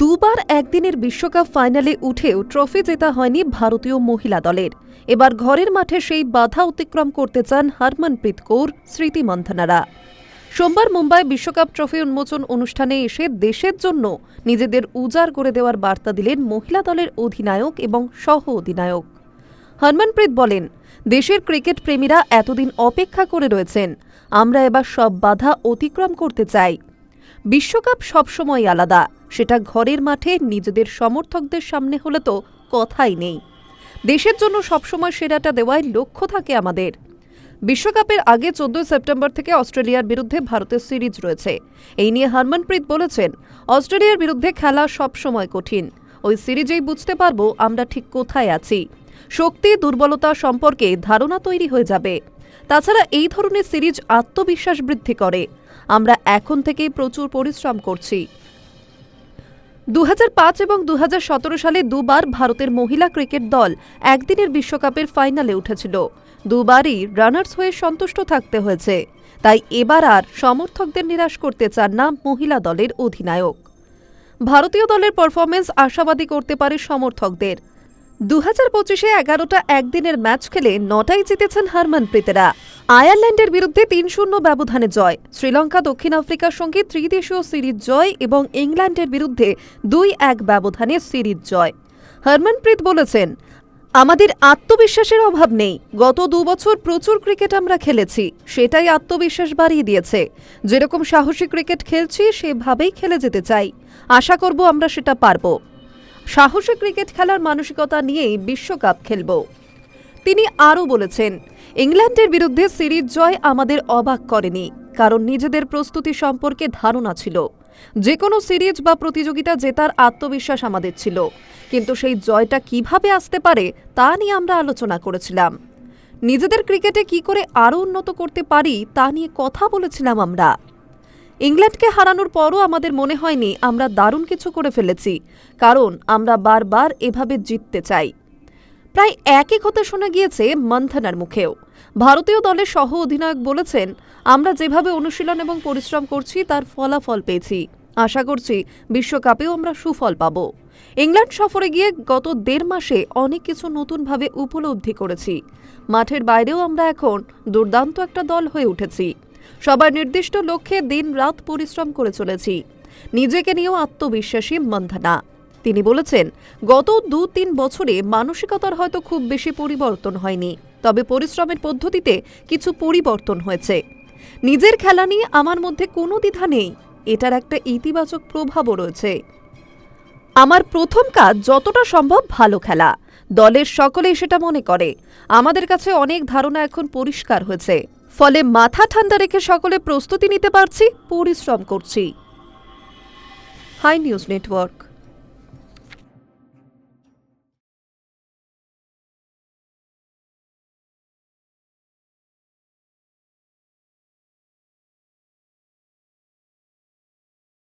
দুবার একদিনের বিশ্বকাপ ফাইনালে উঠেও ট্রফি জেতা হয়নি ভারতীয় মহিলা দলের। এবার ঘরের মাঠে সেই বাধা অতিক্রম করতে চান হরমনপ্রীত কৌর, স্মৃতি মন্থনারা। সোমবার মুম্বাই বিশ্বকাপ ট্রফি উন্মোচন অনুষ্ঠানে এসে দেশের জন্য নিজেদের উজাড় করে দেওয়ার বার্তা দিলেন মহিলা দলের অধিনায়ক এবং সহ অধিনায়ক হরমনপ্রীত বলেন, দেশের ক্রিকেট প্রেমীরা এতদিন অপেক্ষা করে রয়েছেন। আমরা এবার সব বাধা অতিক্রম করতে চাই। বিশ্বকাপ সবসময় আলাদা। সেটা ঘরের মাঠে নিজেদের সমর্থকদের সামনে হলে তো কথাই নেই। দেশের জন্য সবসময় সেরাটা দেওয়াই লক্ষ্য থাকে আমাদের। বিশ্বকাপের আগে চোদ্দই সেপ্টেম্বর থেকে অস্ট্রেলিয়ার বিরুদ্ধে ভারতের সিরিজ রয়েছে। এই নিয়ে হরমনপ্রীত বলেছেন, অস্ট্রেলিয়ার বিরুদ্ধে খেলা সবসময় কঠিন। ওই সিরিজেই বুঝতে পারব আমরা ঠিক কোথায় আছি। শক্তি, দুর্বলতা সম্পর্কে ধারণা তৈরি হয়ে যাবে। তাছাড়া এই ধরনের সিরিজ আত্মবিশ্বাস বৃদ্ধি করে। আমরা এখন থেকেই প্রচুর পরিশ্রম করছি। দু হাজার পাঁচ এবং দু হাজার সতেরো সালে দুবার ভারতের মহিলা ক্রিকেট দল একদিনের বিশ্বকাপের ফাইনালে উঠেছিল। দুবারই রানার্স হয়ে সন্তুষ্ট থাকতে হয়েছে। তাই এবার আর সমর্থকদের নিরাশ করতে চান না মহিলা দলের অধিনায়ক। ভারতীয় দলের পারফরমেন্স আশাবাদী করতে পারে সমর্থকদের। দু হাজার পঁচিশে এগারোটা একদিনের ম্যাচ খেলে নটাই জিতেছেন হারমানপ্রীতেরা আয়ারল্যান্ডের বিরুদ্ধে তিন শূন্য ব্যবধানে জয়। শ্রীলঙ্কা, দক্ষিণ আফ্রিকার সঙ্গে ত্রিদেশীয় সিরিজ জয় এবং ইংল্যান্ডের বিরুদ্ধে দুই এক ব্যবধানে সিরিজ জয়। হরমনপ্রীত বলেছেন, আমাদের আত্মবিশ্বাসের অভাব নেই। গত দু বছর প্রচুর ক্রিকেট আমরা খেলেছি। সেটাই আত্মবিশ্বাস বাড়িয়ে দিয়েছে। যেরকম সাহসী ক্রিকেট খেলছি, সেভাবেই খেলে যেতে চাই। আশা করব আমরা সেটা পারব। সাহসী ক্রিকেট খেলার মানসিকতা নিয়েই বিশ্বকাপ খেলব। তিনি আরও বলেছেন, ইংল্যান্ডের বিরুদ্ধে সিরিজ জয় আমাদের অবাক করেনি, কারণ নিজেদের প্রস্তুতি সম্পর্কে ধারণা ছিল। যে কোনো সিরিজ বা প্রতিযোগিতা জেতার আত্মবিশ্বাস আমাদের ছিল, কিন্তু সেই জয়টা কীভাবে আসতে পারে তা নিয়ে আমরা আলোচনা করেছিলাম। নিজেদের ক্রিকেটে কি করে আরও উন্নত করতে পারি তা নিয়ে কথা বলেছিলাম আমরা। ইংল্যান্ডকে হারানোর পরও আমাদের মনে হয়নি আমরা দারুণ কিছু করে ফেলেছি, কারণ আমরা বারবার এভাবে জিততে চাই। প্রায় একই কথা শোনা গিয়েছে মন্থনার মুখেও। ভারতীয় দলের সহ অধিনায়ক বলেছেন, আমরা যেভাবে অনুশীলন এবং পরিশ্রম করছি, তার ফলাফল পেয়েছি। আশা করছি বিশ্বকাপেও আমরা সুফল পাব। ইংল্যান্ড সফরে গিয়ে গত দেড় মাসে অনেক কিছু নতুনভাবে উপলব্ধি করেছি। মাঠের বাইরেও আমরা এখন দুর্দান্ত একটা দল হয়ে উঠেছি। সবার নির্দিষ্ট লক্ষ্যে দিন রাত পরিশ্রম করে চলেছি। নিজেকে নিয়েও আত্মবিশ্বাসী মন্ধানা। তিনি বলেছেন, গত দু তিন বছরে মানসিকতার হয়তো খুব বেশি পরিবর্তন হয়নি, তবে পরিশ্রমের পদ্ধতিতে কিছু পরিবর্তন হয়েছে। নিজের খেলা নিয়ে আমার মধ্যে কোনো দ্বিধা নেই, এটার একটা ইতিবাচক প্রভাবও রয়েছে। আমার প্রথম কাজ যতটা সম্ভব ভালো খেলা। দলের সকলেই সেটা মনে করে। আমাদের কাছে অনেক ধারণা এখন পরিষ্কার হয়েছে। ফলে মাথা ঠান্ডা রেখে সকলে প্রস্তুতি নিতে পারছি পরিশ্রম করছি। Hi news network.